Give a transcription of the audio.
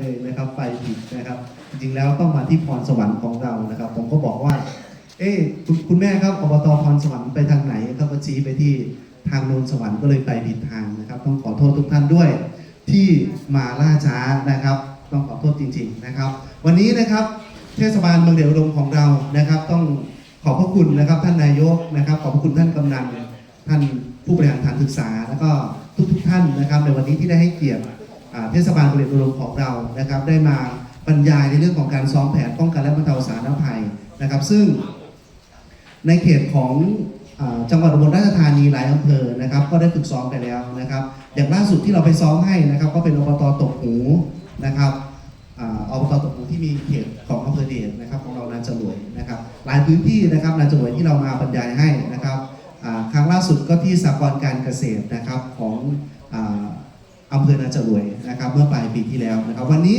เลยนะครับไปผิดนะครับ จริงๆแล้วต้องมาที่พรสวรรค์ของเรานะครับ ผมก็บอกว่า เอ๊ะคุณคุณแม่ครับอบตพรสวรรค์ไปทางไหนครับก็ชี้ไปที่ทางโนนสวรรค์ก็เลยไปผิดทางนะครับ ต้องขอโทษทุกท่านด้วยที่มาล่าช้านะครับ ต้องขอโทษจริง ๆนะครับ วันนี้นะครับ เทศบาลเมืองเดียวดมของเรานะครับ ต้องขอบพระคุณนะครับท่านนายกนะครับ ขอบพระคุณท่านกำนันท่านผู้บริหารฐานศึกษา แล้วก็ทุกๆท่านนะครับ ในวันนี้ที่ได้ให้เกียรติ เทศบาลเมืองเดียวมของเรานะครับ ได้มาบรรยายในเรื่องของการซ้อมแผนป้องกันและบรรเทาสาธารณภัยนะครับ ซึ่งในเขตของอจังหวัดอุบลราชธานีหลายอำเภอนะครับ ก็ได้ฝึกซ้อมไปแล้วนะครับ อย่างล่าสุดที่เราไปซ้อมให้นะครับ ก็เป็นอบตตกหูนะครับอบตตกหูที่มีเขตของอำเภอเดชนะครับ ของเรานาจรวยนะครับ หลายพื้นที่นะครับนาจรวยที่เรามาบรรยายให้นะครับครั้งล่าสุดก็ที่สากลการเกษตรนะครับของอ อำเภอนาจรวยนะครับ เมื่อปลายปีที่แล้วนะครับ วันนี้